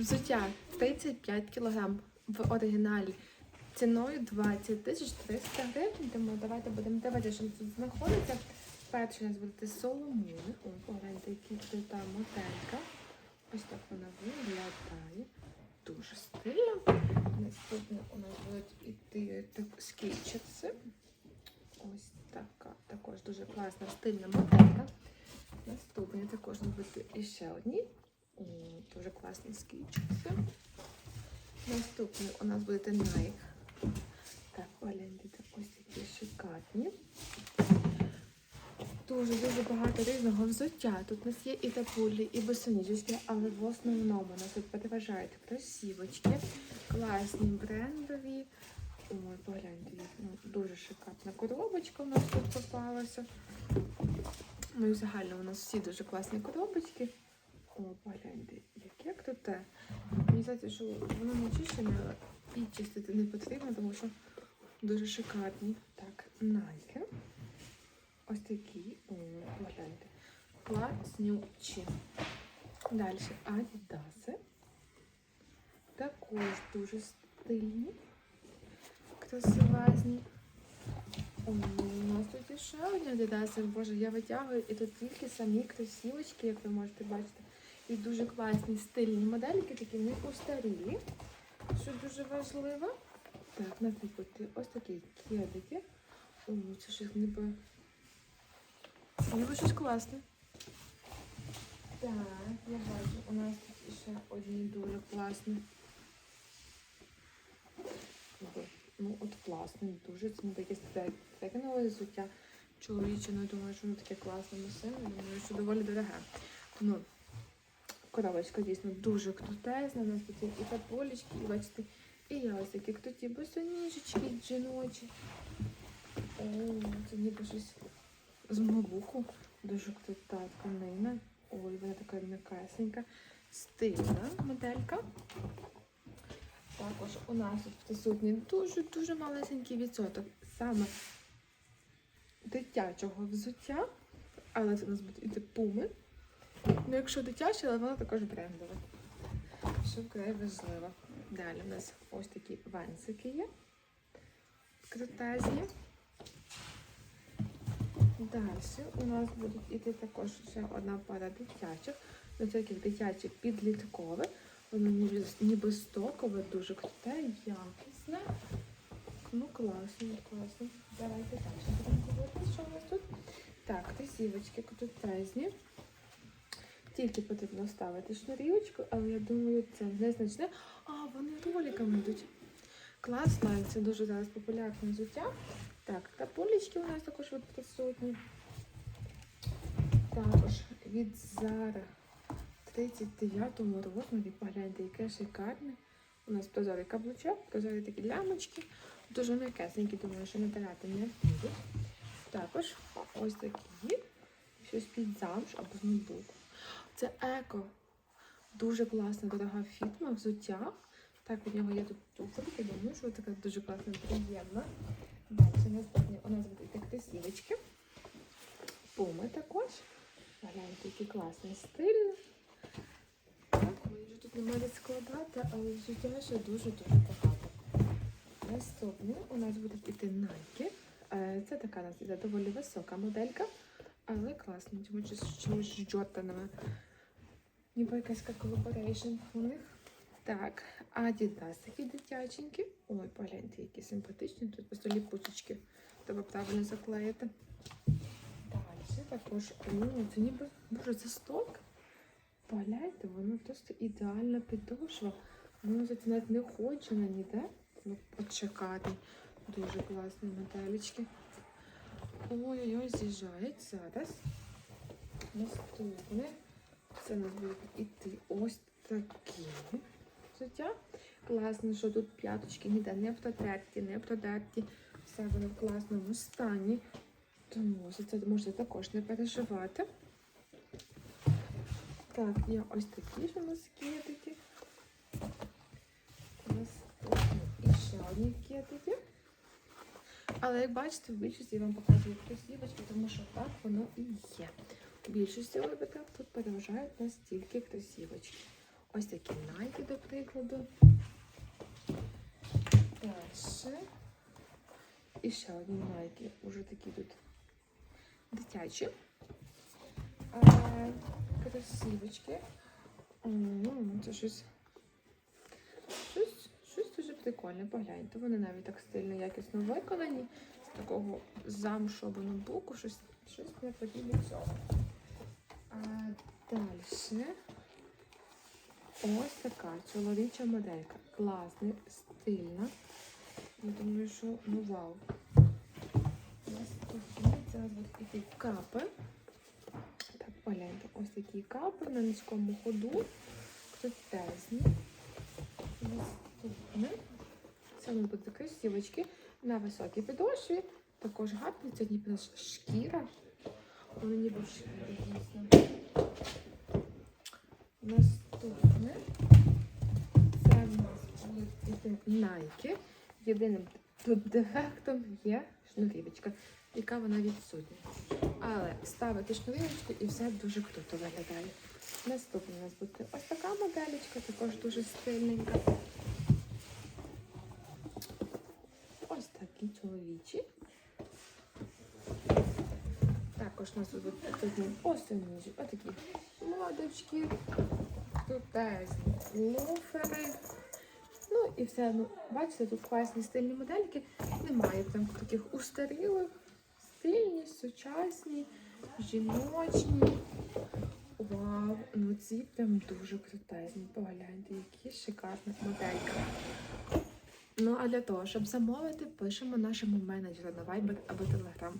Взуття 35 кг в оригіналі ціною 20 тисяч 300 гривень. Тому давайте будемо дивитися, що тут знаходиться. Перший у нас буде соломони. О, погляньте, які крута моделька. Ось так вона виглядає. Дуже стильно. Наступне у нас будуть іти скітчерси. Ось така також дуже класна стильна моделька. Наступні також будуть іще одні. Дуже класні скітчерси. Наступний у нас буде Nike. Так, погляньте, ось такі шикарні. Дуже дуже багато різного взуття. Тут у нас є і тапулі, і босоніжечки, але в основному у нас тут переважають кросівочки, класні брендові. Ой, погляньте, ну, дуже шикарна коробочка у нас тут попалася. Ну і взагалі у нас всі дуже класні коробочки. О, погляньте, яке круте. Мені здається, що воно не чищене, але і чистити не потрібно, тому що дуже шикарні. Так, Nike. Ось такі, погляньте. Класнючі. Далі Адідаси. Також дуже стильні. Красивезні. У нас тут і ще одні Адідаси. Боже, я витягую і тут тільки самі красивочки, як ви можете бачити. І дуже класні стильні модельки, такі них устарілі, що дуже важливо. Так, наприклад, ось такі кедики. О, це щось ніби. Ніби щось класне. Так, я бачу, у нас тут ще одні дуже класні. Ну, от класне, дуже це ніби якесь трекінгове взуття. Чоловіче, ну думаю, що воно таке класне носиме, думаю, що доволі дороге. Ну, коробочка дійсно дуже крутезна, у нас тут і таполічки, і бачите, і я ось такі круті босоніжечки жіночі. О, це ніби щось з мобуху. Дуже крута тканина. Ой, вона така м'якесенька, стильна моделька. Також у нас тут присутній дуже-дуже малесенький відсоток саме дитячого взуття, але це у нас будуть іти пуми. Ну, якщо дитяче, але воно також брендове. Що вкрай важливо. Далі у нас ось такі венсики є. Крутезні. Далі у нас будуть іти також ще одна пара дитячих. Ну, це таких дитячих підліткових. Воно ніби, ніби стокове, дуже круте, якісне. Ну, класно, класно. Давайте далі будемо говорити, що у нас тут. Так, красивочки крутезні. Тільки потрібно ставити шнурівочку, але я думаю, це незначне. А, вони роликами йдуть. Клас, лайн, це дуже зараз популярне взуття. Так, капулечки у нас також от присутні. Також від Zara 39 розмірі. Погляньте, яке шикарне. У нас прозорий каблучок, прозорі такі лямочки. Дуже м'якесенькі, думаю, що натирати не будуть. Також ось такі. Щось під замш або з ноутбуку. Це еко. Дуже класна, дорога фітма, взуття. Так, від нього є тут туфельки, думаю, що така дуже класна, приємна. Далі наступні у нас будуть такі красивочки. Пуми також. Гляньте, який класний стиль. Так, мені вже тут немає складати, але взуття ще дуже-дуже багато. Наступні у нас будуть іти Nike. Е, Це така у нас іде доволі висока моделька, але класна. З чимось з Джорданами. Ніби якась колаборейшн у них. Так, Adidas такі дитяченькі. Ой, погляньте, які симпатичні. Тут просто ліпучечки. Треба правильно заклеїти. Далі також, ну, це ніби, боже, це сток. Погляньте, воно просто ідеальна підошва. Воно навіть не ходжено ніде. Ну, почекати. Дуже класні моделечки. Ой-ой-ой, з'їжджають зараз. Наступне. Це у нас буде іти ось такі взуття. Класно, що тут п'яточки ніде не протерті, не продерті. Все воно в класному стані. Тому за це можна також не переживати. Так, є ось такі ж у нас кедики. Наступні і ще одні кедики. Але як бачите, в більшості я вам показую красивочки, тому що так воно і є. Більшості випадків тут переважають нас тільки красивочки. Ось такі найки, до прикладу. Далі. І ще одні найки. Уже такі тут дитячі. Красивочки. М, Це щось. Щось, щось дуже прикольне, погляньте. Вони навіть так стильно, якісно виконані. З такого замшованого боку, щось, щось не подібне цього. Далі. Ось така чоловіча моделька. Класна, стильна. Я думаю, що ну вау. Наступні зараз будуть іти капи. Так, погляньте, ось такі капи на низькому ходу. Крутезні. Наступне. Це будуть красивочки на високій підошві. Також гарні. Це ніби шкіра. Ніби в. Наступне. Це в нас будуть найки. Єдиним тут дефектом є шнурівочка, яка вона відсутня. Але ставити шнурівочку і все дуже круто виглядає. Наступна у нас буде ось така моделечка, також дуже стильненька. Ось такі чоловічі. Також у нас тут такі осінні, отакі молодочки, крутезні лофери. Ну і все, ну, бачите, тут класні стильні модельки. Немає там таких устарілих, стильні, сучасні, жіночні. Вау, ну ці прям дуже крутезні. Погляньте, які шикарні модельки. Ну а для того, щоб замовити, пишемо нашому менеджеру на Viber або Telegram.